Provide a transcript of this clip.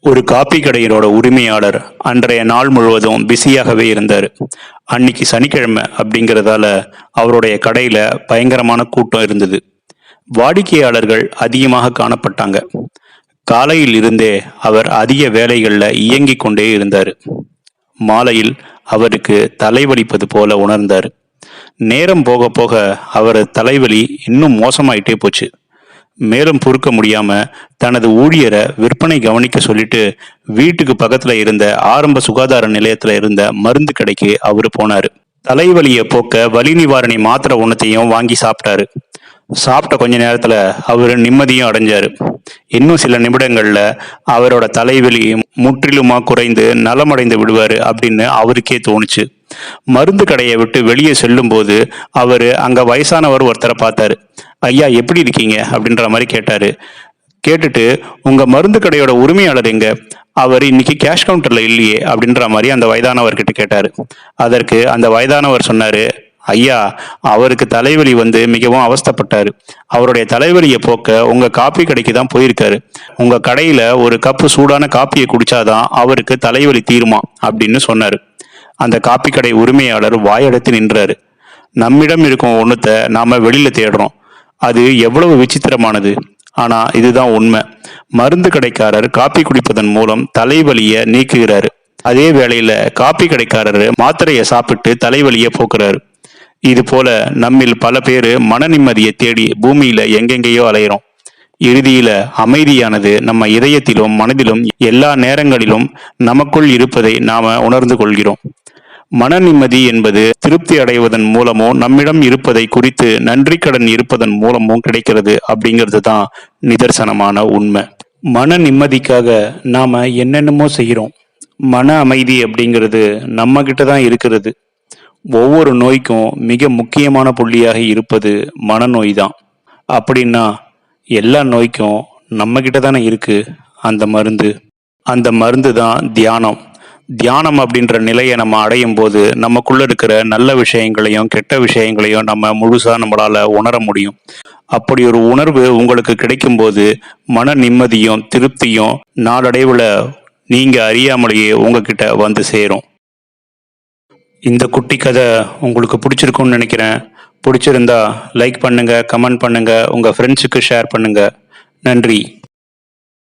ஒரு காப்பி கடையினோட உரிமையாளர் அன்றைய நாள் முழுவதும் பிஸியாகவே இருந்தார். அன்னைக்கு சனிக்கிழமை அப்படிங்கிறதால அவருடைய கடையில் பயங்கரமான கூட்டம் இருந்தது. வாடிக்கையாளர்கள் அதிகமாக காணப்பட்டாங்க. காலையில் இருந்தே அவர் அதிக வேலைகளில் இயங்கிக் கொண்டே இருந்தார். மாலையில் அவருக்கு தலைவலிப்பது போல உணர்ந்தார். நேரம் போக போக அவர் தலைவலி இன்னும் மோசமாயிட்டே போச்சு. மேலும் பொறுக்க முடியாம தனது ஊழியரை விற்பனை கவனிக்க சொல்லிட்டு வீட்டுக்கு பக்கத்துல இருந்த ஆரம்ப சுகாதார நிலையத்துல இருந்த மருந்து கடைக்கு அவர் போனாரு. தலைவலியை போக்க வலி நிவாரணி மாத்திரை ஒன்றத்தையும் வாங்கி சாப்பிட்டாரு. சாப்பிட்ட கொஞ்ச நேரத்துல அவர் நிம்மதியும் அடைஞ்சாரு. இன்னும் சில நிமிடங்கள்ல அவரோட தலைவலி முற்றிலுமா குறைந்து நலமடைந்து விடுவாரு அப்படின்னு அவருக்கே தோணுச்சு. மருந்து கடையை விட்டு வெளியே செல்லும்போது அவர் அங்க வயசானவர் ஒருத்தரை பார்த்தாரு. ஐயா எப்படி இருக்கீங்க? அப்படின்ற மாதிரி கேட்டாரு. கேட்டுட்டு உங்க மருந்து கடையோட உரிமையாளர் எங்க? அவர் இன்னைக்கு கேஷ் கவுண்டர்ல இல்லையே அப்படின்ற மாதிரி அந்த வயதானவர்கிட்ட கேட்டாரு. அதற்கு அந்த வயதானவர் சொன்னாரு ஐயா அவருக்கு தலைவலி வந்து மிகவும் அவஸ்தைப்பட்டாரு. அவருடைய தலைவலியை போக்க உங்க காப்பி கடைக்கு தான் போயிருக்காரு. உங்க கடையில ஒரு கப்பு சூடான காப்பியை குடிச்சாதான் அவருக்கு தலைவலி தீருமா? அப்படின்னு சொன்னாரு. அந்த காப்பி கடை உரிமையாளர் வாயடைத்து நின்றாரு. நம்மிடம் இருக்கும் ஒன்றுத்தை நாம் வெளியில் தேடுறோம். அது எவ்வளவு விசித்திரமானது. ஆனால் இதுதான் உண்மை. மருந்து கடைக்காரர் காப்பி குடிப்பதன் மூலம் தலைவலியை நீக்குகிறாரு. அதே வேளையில் காப்பி கடைக்காரர் மாத்திரையை சாப்பிட்டு தலைவலியை போக்குறாரு. இது போல நம்மில் பல பேர் மன நிம்மதியை தேடி பூமியில எங்கெங்கேயோ அலையிறோம். இறுதியில அமைதியானது நம்ம இதயத்திலும் மனதிலும் எல்லா நேரங்களிலும் நமக்குள் இருப்பதை நாம உணர்ந்து கொள்கிறோம். மன நிம்மதி என்பது திருப்தி அடைவதன் மூலமோ நம்மிடம் இருப்பதை குறித்து நன்றி கடன் இருப்பதன் மூலமோ கிடைக்கிறது அப்படிங்கிறது தான் நிதர்சனமான உண்மை. மன நிம்மதிக்காக நாம் என்னென்னமோ செய்கிறோம். மன அமைதி அப்படிங்கிறது நம்ம கிட்ட தான் இருக்கிறது. ஒவ்வொரு நோய்க்கும் மிக முக்கியமான புள்ளியாக இருப்பது மனநோய் தான். அப்படின்னா எல்லா நோய்க்கும் நம்மகிட்ட தானே இருக்குது அந்த மருந்து. அந்த மருந்து தான் தியானம். தியானம் அப்படின்ற நிலையை நம்ம அடையும் போது நமக்குள்ள இருக்கிற நல்ல விஷயங்களையும் கெட்ட விஷயங்களையும் நம்ம முழுசா நம்மளால உணர முடியும். அப்படி ஒரு உணர்வு உங்களுக்கு கிடைக்கும் போது மன நிம்மதியும் திருப்தியும் நாளடைவுல நீங்க அறியாமலேயே உங்ககிட்ட வந்து சேரும். இந்த குட்டி கதை உங்களுக்கு பிடிச்சிருக்கும்னு நினைக்கிறேன். பிடிச்சிருந்தா லைக் பண்ணுங்க கமெண்ட் பண்ணுங்க உங்க ஃப்ரெண்ட்ஸுக்கு ஷேர் பண்ணுங்க. நன்றி.